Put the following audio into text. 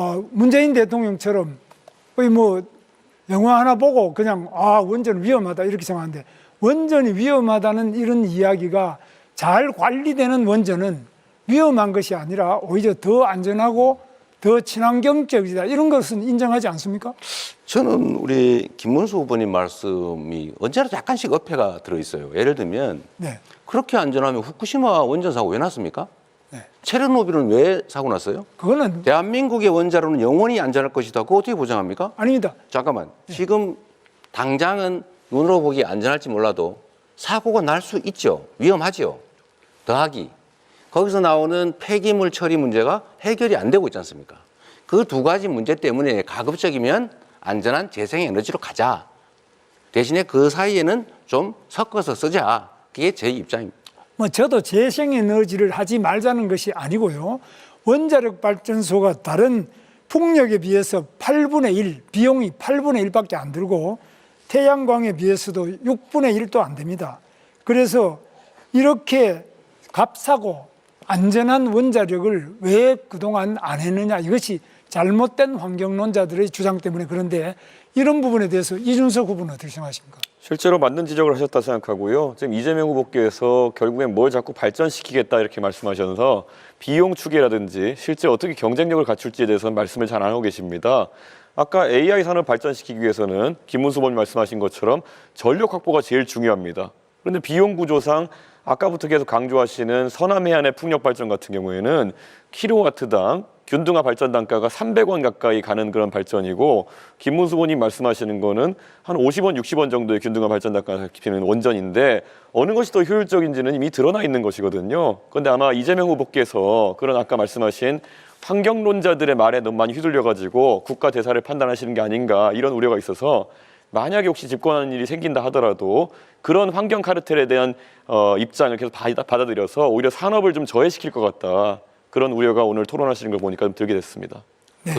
어, 문재인 대통령처럼 거의 뭐 영화 하나 보고 그냥 아 원전 위험하다 이렇게 생각하는데 원전이 위험하다는 이런 이야기가 잘 관리되는 원전은 위험한 것이 아니라 오히려 더 안전하고 더 친환경적이다 이런 것은 인정하지 않습니까? 저는 우리 김문수 후보님 말씀이 언제나 약간씩 어폐가 들어 있어요. 예를 들면 네. 그렇게 안전하면 후쿠시마 원전 사고 왜 났습니까? 네. 체르노빌은 왜 사고 났어요? 그거는 대한민국의 원자로는 영원히 안전할 것이다. 그거 어떻게 보장합니까? 아닙니다. 잠깐만. 지금 당장은 눈으로 보기 안전할지 몰라도 사고가 날 수 있죠. 위험하죠. 더하기. 거기서 나오는 폐기물 처리 문제가 해결이 안 되고 있지 않습니까? 그 두 가지 문제 때문에 가급적이면 안전한 재생 에너지로 가자. 대신에 그 사이에는 좀 섞어서 쓰자. 그게 제 입장입니다. 뭐 저도 재생에너지를 하지 말자는 것이 아니고요. 원자력 발전소가 다른 풍력에 비해서 8분의 1, 비용이 8분의 1밖에 안 들고 태양광에 비해서도 6분의 1도 안 됩니다. 그래서 이렇게 값싸고 안전한 원자력을 왜 그동안 안 했느냐 이것이 잘못된 환경론자들의 주장 때문에 그런데 이런 부분에 대해서 이준석 후보는 어떻게 생각하십니까? 실제로 맞는 지적을 하셨다 생각하고요. 지금 이재명 후보께서 결국엔 뭘 자꾸 발전시키겠다 이렇게 말씀하셔서 비용 추계라든지 실제 어떻게 경쟁력을 갖출지에 대해서는 말씀을 잘 안 하고 계십니다. 아까 AI 산업 발전시키기 위해서는 김문수 후보님 말씀하신 것처럼 전력 확보가 제일 중요합니다. 그런데 비용 구조상 아까부터 계속 강조하시는 서남 해안의 풍력 발전 같은 경우에는 킬로와트당 균등화 발전 단가가 300원 가까이 가는 그런 발전이고 김문수 후보님 말씀하시는 거는 한 50원, 60원 정도의 균등화 발전 단가가 깊이는 원전인데 어느 것이 더 효율적인지는 이미 드러나 있는 것이거든요. 그런데 아마 이재명 후보께서 그런 아까 말씀하신 환경론자들의 말에 너무 많이 휘둘려 가지고 국가 대사를 판단하시는 게 아닌가 이런 우려가 있어서 만약에 혹시 집권하는 일이 생긴다 하더라도 그런 환경 카르텔에 대한 어, 입장을 계속 받아- 받아들여서 오히려 산업을 좀 저해시킬 것 같다. 그런 우려가 오늘 토론하시는 걸 보니까 좀 들게 됐습니다.